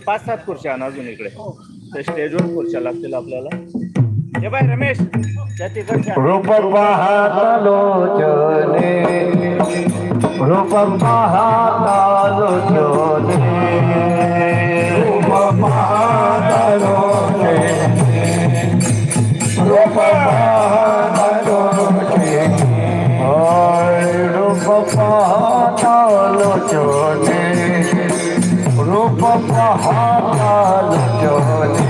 एक पाच सात खुर्च्या आण अजून इकडे. ते स्टेजवर खुर्च्या लागतील आपल्याला. हे बाय रमेश त्या तिकडच्या रूप पाहतालोचने रूप पाहतालोचने रूप पाहतालोचने रूप पाहतालोचने रूप पाहतालोचने পহাল চলে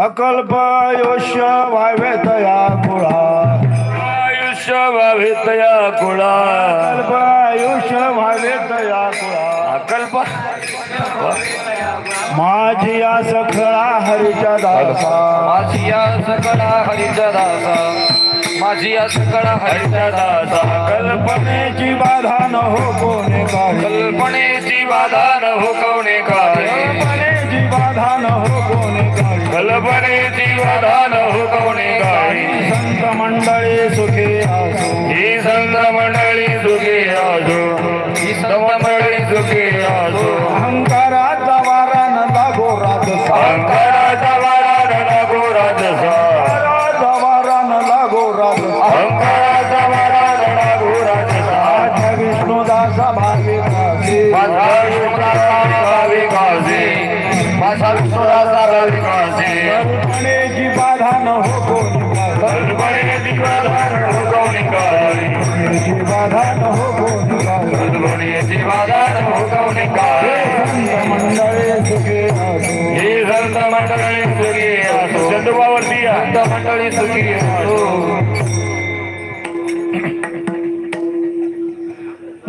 अकल्प आयुष्य वावेतया कुळा. आयुष्य वावेतया कुळा. अकल्प आयुष्य वावेतया कुळा. अकल्प. माझी या सखळा हरीच्या दासा. माझी या सखळा हरीच्या दासा. माझी या सखळा हरीच्या दासा. कल्पनेची बाधा न हो कोणे काय कल्पनेची बाधा न हो कोणे काय बाधान हो कोणी काही भलभरे जीवधान हो कोणी काही हो संत मंडळी सुखी असो ही संत मंडळी भक्त मंडळी सुखी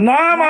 नाम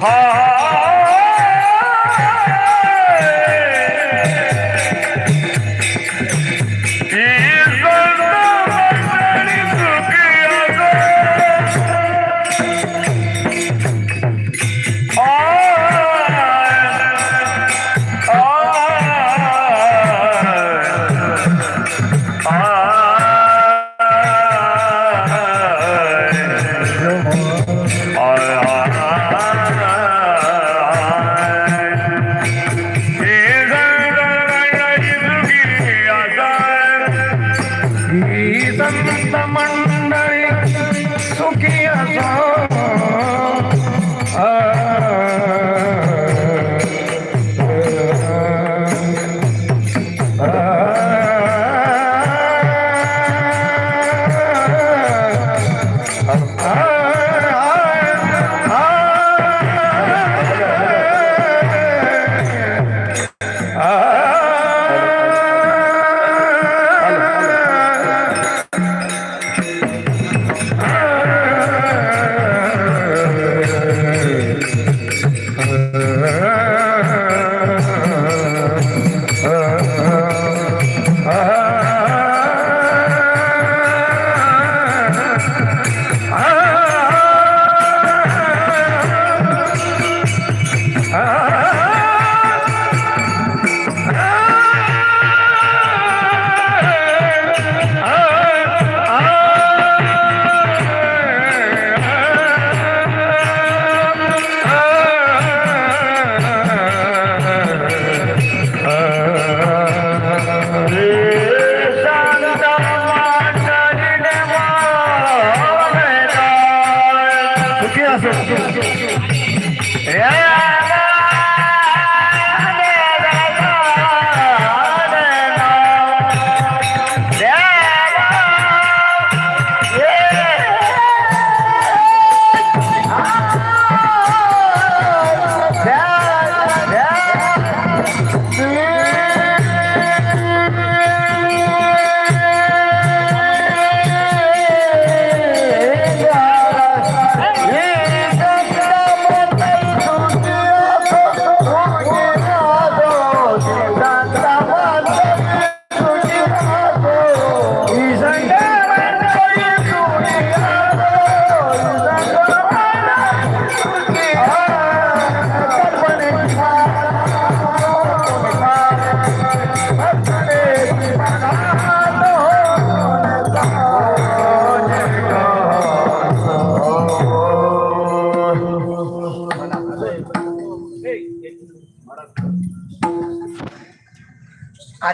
ha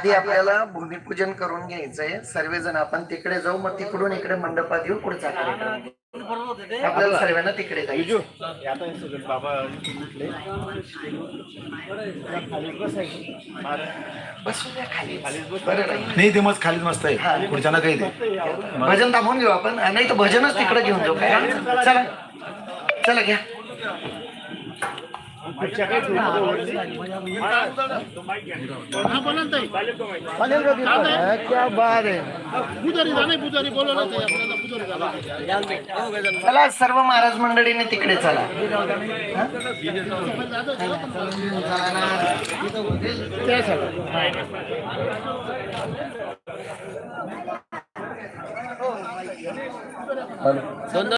आधी आपल्याला भूमिपूजन करून घ्यायचंय. सर्वजण आपण तिकडे जाऊ मग तिकडून इकडे मंडपात येऊ पुढचा कार्यक्रम आपल्याला सर्वांना तिकडे जायचं बसू द्या खाली बरं नाही नाही ते मस्त खालीच मस्त आहे. पुढच्याला काही दे भजन थांबवून घेऊ आपण. नाही तर भजनच तिकडे घेऊन जाऊ. काय. चला. चला घ्या. क्या बात आहे. चला सर्व महाराज मंडळीने तिकडे चला.